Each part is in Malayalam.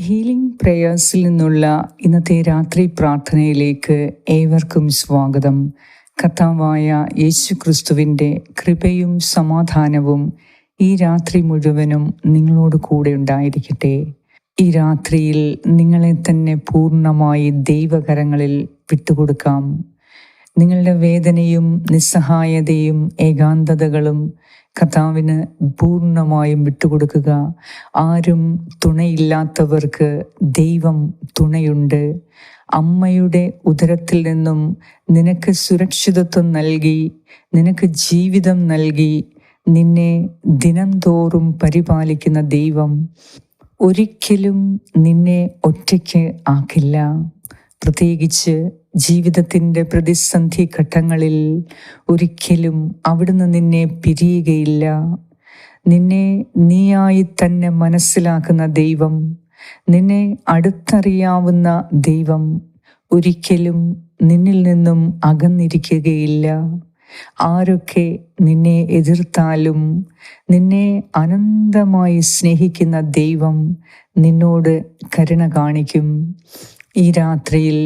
ഹീലിംഗ് പ്രേയേഴ്സിൽ നിന്നുള്ള ഇന്നത്തെ രാത്രി പ്രാർത്ഥനയിലേക്ക് ഏവർക്കും സ്വാഗതം. കർത്താവായ യേശു ക്രിസ്തുവിന്റെ കൃപയും സമാധാനവും ഈ രാത്രി മുഴുവനും നിങ്ങളോട് കൂടെ ഉണ്ടായിരിക്കട്ടെ. ഈ രാത്രിയിൽ നിങ്ങളെ തന്നെ പൂർണമായി ദൈവകരങ്ങളിൽ വിട്ടുകൊടുക്കാം. നിങ്ങളുടെ വേദനയും നിസ്സഹായതയും ഏകാന്തതകളും കർത്താവിന് പൂർണമായും വിട്ടുകൊടുക്കുക. ആരും തുണയില്ലാത്തവർക്ക് ദൈവം തുണയുണ്ട്. അമ്മയുടെ ഉദരത്തിൽ നിന്നും നിനക്ക് സുരക്ഷിതത്വം നൽകി നിനക്ക് ജീവിതം നൽകി നിന്നെ ദിനംതോറും പരിപാലിക്കുന്ന ദൈവം ഒരിക്കലും നിന്നെ ഒറ്റയ്ക്ക് ആക്കില്ല. പ്രത്യേകിച്ച് ജീവിതത്തിന്റെ പ്രതിസന്ധി ഘട്ടങ്ങളിൽ ഒരിക്കലും അവിടുന്ന് നിന്നെ പിരിയുകയില്ല. നിന്നെ നീയായി തന്നെ മനസ്സിലാക്കുന്ന ദൈവം നിന്നെ അടുത്തറിയാവുന്ന ദൈവം ഒരിക്കലും നിന്നിൽ നിന്നും അകന്നിരിക്കുകയില്ല. ആരൊക്കെ നിന്നെ എതിർത്താലും നിന്നെ അനന്തമായി സ്നേഹിക്കുന്ന ദൈവം നിന്നോട് കരുണ കാണിക്കും. ഈ രാത്രിയിൽ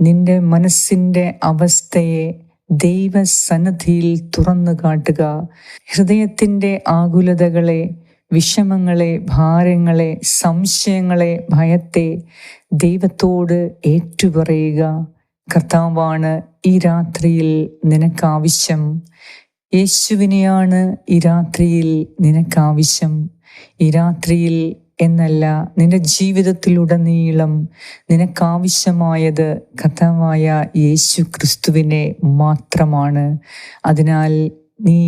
നിന്റെ മനസ്സിന്റെ അവസ്ഥയെ ദൈവസന്നദ്ധിയിൽ തുറന്നു കാട്ടുക. ഹൃദയത്തിന്റെ ആകുലതകളെ വിഷമങ്ങളെ ഭാരങ്ങളെ സംശയങ്ങളെ ഭയത്തെ ദൈവത്തോട് ഏറ്റുപറയുക. കർത്താവാണ് ഈ രാത്രിയിൽ നിനക്കാവശ്യം. യേശുവിനെയാണ് ഈ രാത്രിയിൽ നിനക്കാവശ്യം. ഈ രാത്രിയിൽ എന്നല്ല നിന്റെ ജീവിതത്തിലുടനീളം നിനക്കാവശ്യമായത് കഥമായ യേശു ക്രിസ്തുവിനെ മാത്രമാണ്. അതിനാൽ നീ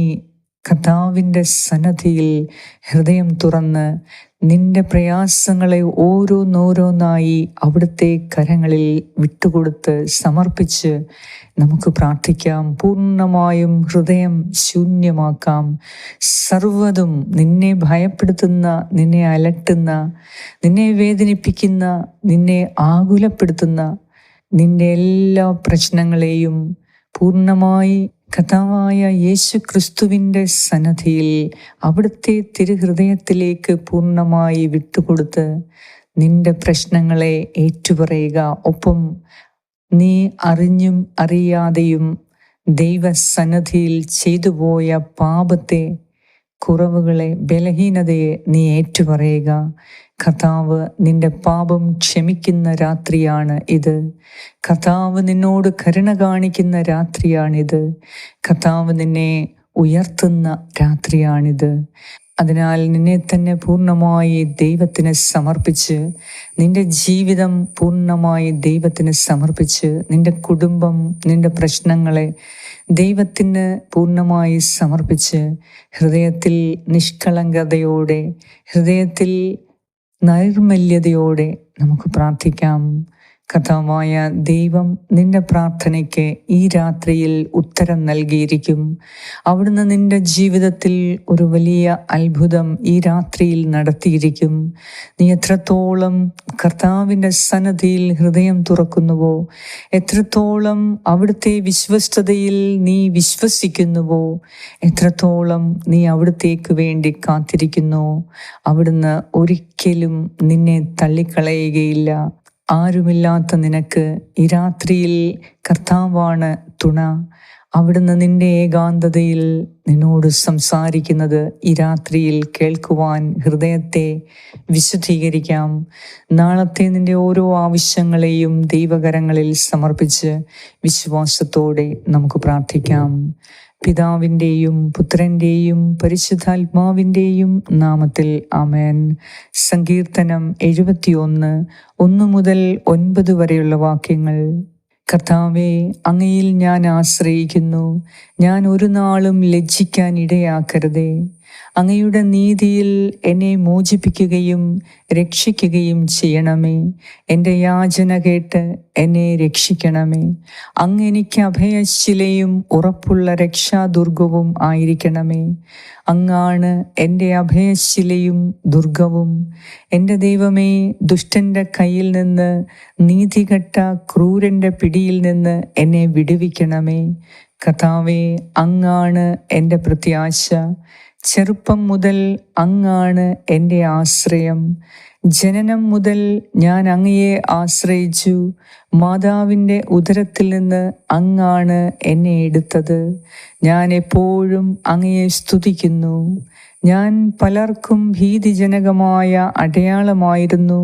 കഥാവിന്റെ സന്നദ്ധിയിൽ ഹൃദയം തുറന്ന് നിന്റെ പ്രയാസങ്ങളെ ഓരോന്നോരോന്നായി അവിടുത്തെ കരങ്ങളിൽ വിട്ടുകൊടുത്ത് സമർപ്പിച്ച് നമുക്ക് പ്രാർത്ഥിക്കാം. പൂർണമായും ഹൃദയം ശൂന്യമാക്കാം. സർവതും നിന്നെ ഭയപ്പെടുത്തുന്ന നിന്നെ അലട്ടുന്ന നിന്നെ വേദനിപ്പിക്കുന്ന നിന്നെ ആകുലപ്പെടുത്തുന്ന നിന്റെ എല്ലാ പ്രശ്നങ്ങളെയും പൂർണമായി കഥാവായ യേശു ക്രിസ്തുവിന്റെ സന്നദ്ധിയിൽ അവിടുത്തെ തിരുഹൃദയത്തിലേക്ക് പൂർണമായി വിട്ടുകൊടുത്ത് നിന്റെ പ്രശ്നങ്ങളെ ഏറ്റുപറയുക. ഒപ്പം നീ അറിഞ്ഞും അറിയാതെയും ദൈവസന്നദ്ധിയിൽ ചെയ്തുപോയ പാപത്തെ കുറവുകളെ ബലഹീനതയെ നീ ഏറ്റുപറയുക. കഥാവ് നിന്റെ പാപം ക്ഷമിക്കുന്ന രാത്രിയാണ് ഇത്. കഥാവ് നിന്നോട് കരുണ കാണിക്കുന്ന രാത്രിയാണിത്. കഥാവ് നിന്നെ ഉയർത്തുന്ന രാത്രിയാണിത്. അതിനാൽ നിന്നെ തന്നെ പൂർണമായി ദൈവത്തിന് സമർപ്പിച്ച് നിന്റെ ജീവിതം പൂർണമായി ദൈവത്തിന് സമർപ്പിച്ച് നിന്റെ കുടുംബം നിന്റെ പ്രശ്നങ്ങളെ ദൈവത്തിന് പൂർണമായി സമർപ്പിച്ച് ഹൃദയത്തിൽ നിഷ്കളങ്കതയോടെ ഹൃദയത്തിൽ നൈർമല്യതയോടെ നമുക്ക് പ്രാർത്ഥിക്കാം. കഥാവായ ദൈവം നിന്റെ പ്രാർത്ഥനയ്ക്ക് ഈ രാത്രിയിൽ ഉത്തരം നൽകിയിരിക്കും. അവിടുന്ന് നിന്റെ ജീവിതത്തിൽ ഒരു വലിയ അത്ഭുതം ഈ രാത്രിയിൽ നടത്തിയിരിക്കും. നീ എത്രത്തോളം കർത്താവിന്റെ സന്നദ്ധിയിൽ ഹൃദയം തുറക്കുന്നുവോ എത്രത്തോളം അവിടുത്തെ വിശ്വസ്തതയിൽ നീ വിശ്വസിക്കുന്നുവോ എത്രത്തോളം നീ അവിടുത്തേക്ക് വേണ്ടി കാത്തിരിക്കുന്നു. അവിടുന്ന് ഒരിക്കലും നിന്നെ തള്ളിക്കളയുകയില്ല. ആരുമില്ലാത്ത നിനക്ക് ഈ രാത്രിയിൽ കർത്താവാണ് തുണ. അവിടുന്ന് നിന്റെ ഏകാന്തതയിൽ നിന്നോട് സംസാരിക്കുന്നത് ഈ രാത്രിയിൽ കേൾക്കുവാൻ ഹൃദയത്തെ വിശുദ്ധീകരിക്കാം. നാളത്തെ നിന്റെ ഓരോ ആവശ്യങ്ങളെയും ദൈവകരങ്ങളിൽ സമർപ്പിച്ച് വിശ്വാസത്തോടെ നമുക്ക് പ്രാർത്ഥിക്കാം. പിതാവിന്റെയും പുത്രന്റെയും പരിശുദ്ധാത്മാവിന്റെയും നാമത്തിൽ അമേൻ സങ്കീർത്തനം എഴുപത്തിയൊന്ന് ഒന്ന് മുതൽ ഒൻപത് വരെയുള്ള വാക്യങ്ങൾ. കർത്താവെ അങ്ങയിൽ ഞാൻ ആശ്രയിക്കുന്നു. ഞാൻ ഒരു നാളും ലജ്ജിക്കാൻ ഇടയാക്കരുതേ. അങ്ങയുടെ നീതിയിൽ എന്നെ മോചിപ്പിക്കുകയും രക്ഷിക്കുകയും ചെയ്യണമേ. എന്റെ യാചന കേട്ട് എന്നെ രക്ഷിക്കണമേ. അങ്ങ് എനിക്ക് അഭയശിലയും ഉറപ്പുള്ള രക്ഷാദുർഗവും ആയിരിക്കണമേ. അങ്ങാണ് എന്റെ അഭയശിലയും ദുർഗവും. എന്റെ ദൈവമേ ദുഷ്ടന്റെ കയ്യിൽ നിന്ന് നീതികെട്ട ക്രൂരന്റെ പിടിയിൽ നിന്ന് എന്നെ വിടുവിക്കണമേ. കഥാവേ അങ്ങാണ് എന്റെ പ്രത്യാശ. ചെറുപ്പം മുതൽ അങ്ങാണ് എന്റെ ആശ്രയം. ജനനം മുതൽ ഞാൻ അങ്ങയെ ആശ്രയിച്ചു. മാതാവിന്റെ ഉദരത്തിൽ നിന്ന് അങ്ങാണ് എന്നെ എടുത്തത്. ഞാൻ എപ്പോഴും അങ്ങയെ സ്തുതിക്കുന്നു. ഞാൻ പലർക്കും ഭീതിജനകമായ അടയാളമായിരുന്നു.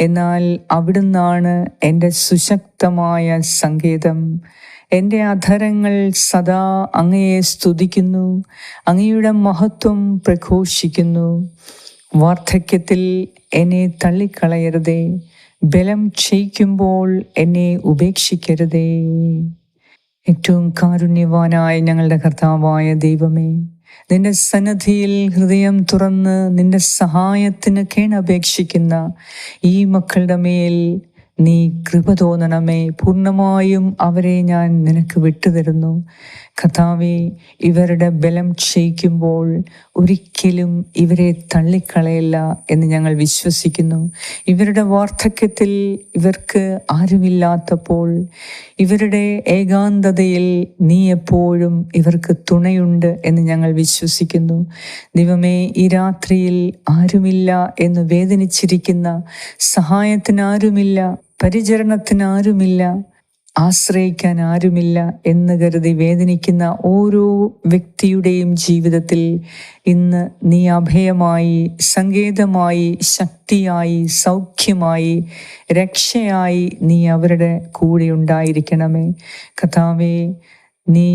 എന്നാൽ അവിടുന്നാണ് എന്റെ സുശക്തമായ സങ്കേതം. എന്റെ അധരങ്ങൾ സദാ അങ്ങയെ സ്തുതിക്കുന്നു അങ്ങയുടെ മഹത്വം പ്രഘോഷിക്കുന്നു. വാർദ്ധക്യത്തിൽ എന്നെ തള്ളിക്കളയരുതേ ബലം ക്ഷയിക്കുമ്പോൾ എന്നെ ഉപേക്ഷിക്കരുതേ. ഏറ്റവും കാരുണ്യവാനായ ഞങ്ങളുടെ കർത്താവായ ദൈവമേ നിന്റെ സന്നദ്ധിയിൽ ഹൃദയം തുറന്ന് നിന്റെ സഹായത്തിന് കേണപേക്ഷിക്കുന്ന ഈ മക്കളുടെ മേൽ നീ കൃപ തോന്നണമേ. പൂർണമായും അവരെ ഞാൻ നിനക്ക് വിട്ടുതരുന്നു. കഥാവെ ഇവരുടെ ബലം ക്ഷയിക്കുമ്പോൾ ഒരിക്കലും ഇവരെ തള്ളിക്കളയില്ല എന്ന് ഞങ്ങൾ വിശ്വസിക്കുന്നു. ഇവരുടെ വാർദ്ധക്യത്തിൽ ഇവർക്ക് ആരുമില്ലാത്തപ്പോൾ ഇവരുടെ ഏകാന്തതയിൽ നീ എപ്പോഴും ഇവർക്ക് തുണയുണ്ട് എന്ന് ഞങ്ങൾ വിശ്വസിക്കുന്നു. ദൈവമേ ഈ രാത്രിയിൽ ആരുമില്ല എന്ന് വേദനിച്ചിരിക്കുന്ന സഹായത്തിന് ആരുമില്ല പരിചരണത്തിന് ആരുമില്ല ആശ്രയിക്കാൻ ആരുമില്ല എന്ന് കരുതി വേദനിക്കുന്ന ഓരോ വ്യക്തിയുടെയും ജീവിതത്തിൽ ഇന്ന് നീ അഭയമായി സങ്കേതമായി ശക്തിയായി സൗഖ്യമായി രക്ഷയായി നീ അവരുടെ കൂടെ ഉണ്ടായിരിക്കണമേ. കഥാവേ നീ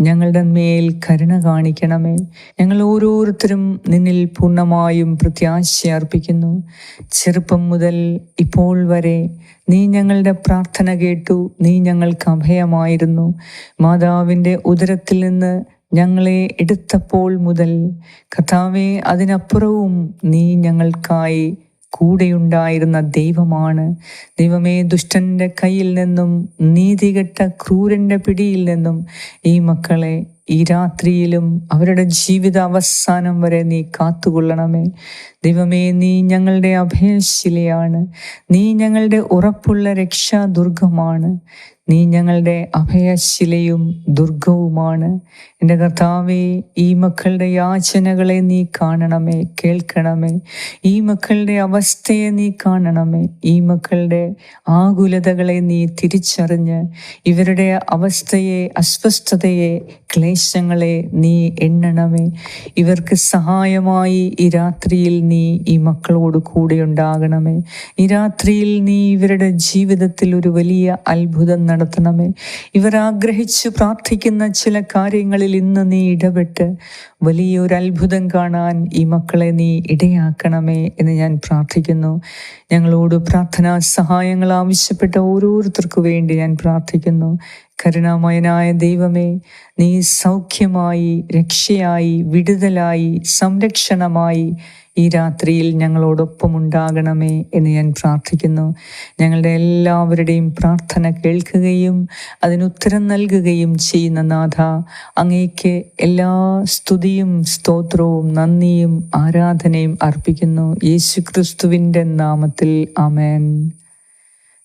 ഞങ്ങളുടെ മേൽ കരുണ കാണിക്കണമേ. ഞങ്ങൾ ഓരോരുത്തരും നിന്നിൽ പൂർണമായും പ്രത്യാശ അർപ്പിക്കുന്നു. ചെറുപ്പം മുതൽ ഇപ്പോൾ വരെ നീ ഞങ്ങളുടെ പ്രാർത്ഥന കേട്ടു. നീ ഞങ്ങൾക്ക് അഭയമായിരുന്നു. മാതാവിന്റെ ഉദരത്തിൽ നിന്ന് ഞങ്ങളെ എടുത്തപ്പോൾ മുതൽ കഥാവെ അതിനപ്പുറവും നീ ഞങ്ങൾക്കായി കൂടെയുണ്ടായിരുന്ന ദൈവമാണ്. ദൈവമേ ദുഷ്ടന്റെ കയ്യിൽ നിന്നും നീതികെട്ട ക്രൂരന്റെ പിടിയിൽ നിന്നും ഈ മക്കളെ ഈ രാത്രിയിലും അവരുടെ ജീവിത അവസാനം വരെ നീ കാത്തുകൊള്ളണമേ. ദൈവമേ നീ ഞങ്ങളുടെ അഭയശിലയാണ്. നീ ഞങ്ങളുടെ ഉറപ്പുള്ള രക്ഷാദുർഗമാണ്. നീ ഞങ്ങളുടെ അഭയശിലയും ദുർഗവുമാണ്. എന്റെ കർത്താവെ ഈ മക്കളുടെ യാചനകളെ നീ കാണണമേ കേൾക്കണമേ. ഈ മക്കളുടെ അവസ്ഥയെ നീ കാണണമേ. ഈ മക്കളുടെ ആകുലതകളെ നീ തിരിച്ചറിഞ്ഞ് ഇവരുടെ അവസ്ഥയെ അസ്വസ്ഥതയെ ക്ലേശങ്ങളെ നീ എണ്ണണമേ. ഇവർക്ക് സഹായമായി ഈ രാത്രിയിൽ നീ ഈ മക്കളോട് കൂടെ ഉണ്ടാകണമേ. ഈ രാത്രിയിൽ നീ ഇവരുടെ ജീവിതത്തിൽ ഒരു വലിയ അത്ഭുതം നടത്തണമേ. ഇവർ ആഗ്രഹിച്ച് പ്രാർത്ഥിക്കുന്ന ചില കാര്യങ്ങളിൽ ഇന്ന് നീ ഇടപെട്ട് വലിയൊരു അത്ഭുതം കാണാൻ ഈ മക്കളെ നീ ഇടയാക്കണമേ എന്ന് ഞാൻ പ്രാർത്ഥിക്കുന്നു. ഞങ്ങളോട് പ്രാർത്ഥനാ സഹായങ്ങൾ ആവശ്യപ്പെട്ട ഓരോരുത്തർക്കു വേണ്ടി ഞാൻ പ്രാർത്ഥിക്കുന്നു. കരുണാമയനായ ദൈവമേ നീ സൗഖ്യമായി രക്ഷയായി വിടുതലായി സംരക്ഷണമായി ഈ രാത്രിയിൽ ഞങ്ങളോടൊപ്പം ഉണ്ടാകണമേ എന്ന് ഞാൻ പ്രാർത്ഥിക്കുന്നു. ഞങ്ങളുടെ എല്ലാവരുടെയും പ്രാർത്ഥന കേൾക്കുകയും അതിനുത്തരം നൽകുകയും ചെയ്യുന്ന നാഥ അങ്ങേക്ക് എല്ലാ സ്തുതിയും സ്തോത്രവും നന്ദിയും ആരാധനയും അർപ്പിക്കുന്നു. യേശു ക്രിസ്തുവിന്റെ നാമത്തിൽ അമേൻ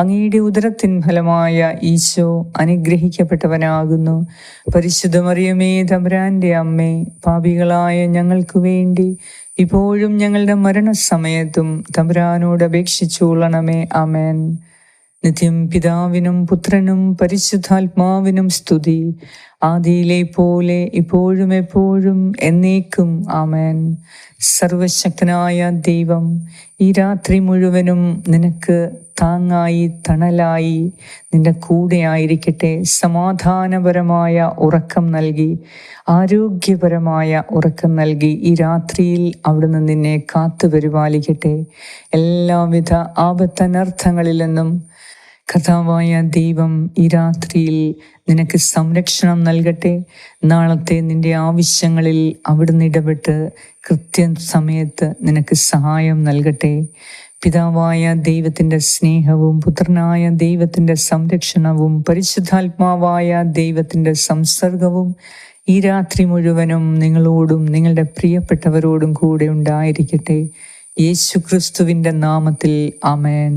അങ്ങയുടെ ഉദരത്തിൻ ഫലമായ ഈശോ അനുഗ്രഹിക്കപ്പെട്ടവനാകുന്നു. പരിശുദ്ധമറിയമേ തമ്പുരാന്റെ അമ്മേ പാപികളായ ഞങ്ങൾക്ക് വേണ്ടി ഇപ്പോഴും ഞങ്ങളുടെ മരണസമയത്തും തമ്പുരാനോട് അപേക്ഷിച്ചുകൊള്ളണമേ. അമേൻ നിത്യം പിതാവിനും പുത്രനും പരിശുദ്ധാത്മാവിനും സ്തുതി. ആദിയിലെ പോലെ ഇപ്പോഴും എപ്പോഴും എന്നേക്കും ആമേൻ. സർവശക്തനായ ദൈവം ഈ രാത്രി മുഴുവനും നിനക്ക് താങ്ങായി തണലായി നിന്റെ കൂടെ ആയിരിക്കട്ടെ. സമാധാനപരമായ ഉറക്കം നൽകി ആരോഗ്യപരമായ ഉറക്കം നൽകി ഈ രാത്രിയിൽ അവിടുന്ന് നിന്നെ കാത്തു പരിപാലിക്കട്ടെ എല്ലാവിധ ആപത്തനർത്ഥങ്ങളിൽ നിന്നും കഥാവായ ദൈവം ഈ രാത്രിയിൽ നിനക്ക് സംരക്ഷണം നൽകട്ടെ. നാളത്തെ നിന്റെ ആവശ്യങ്ങളിൽ അവിടുന്ന് ഇടപെട്ട് കൃത്യ സമയത്ത് നിനക്ക് സഹായം നൽകട്ടെ. പിതാവായ ദൈവത്തിന്റെ സ്നേഹവും പുത്രനായ ദൈവത്തിന്റെ സംരക്ഷണവും പരിശുദ്ധാത്മാവായ ദൈവത്തിന്റെ സംസർഗവും ഈ രാത്രി മുഴുവനും നിങ്ങളോടും നിങ്ങളുടെ പ്രിയപ്പെട്ടവരോടും കൂടെ ഉണ്ടായിരിക്കട്ടെ. യേശു ക്രിസ്തുവിന്റെ നാമത്തിൽ അമേൻ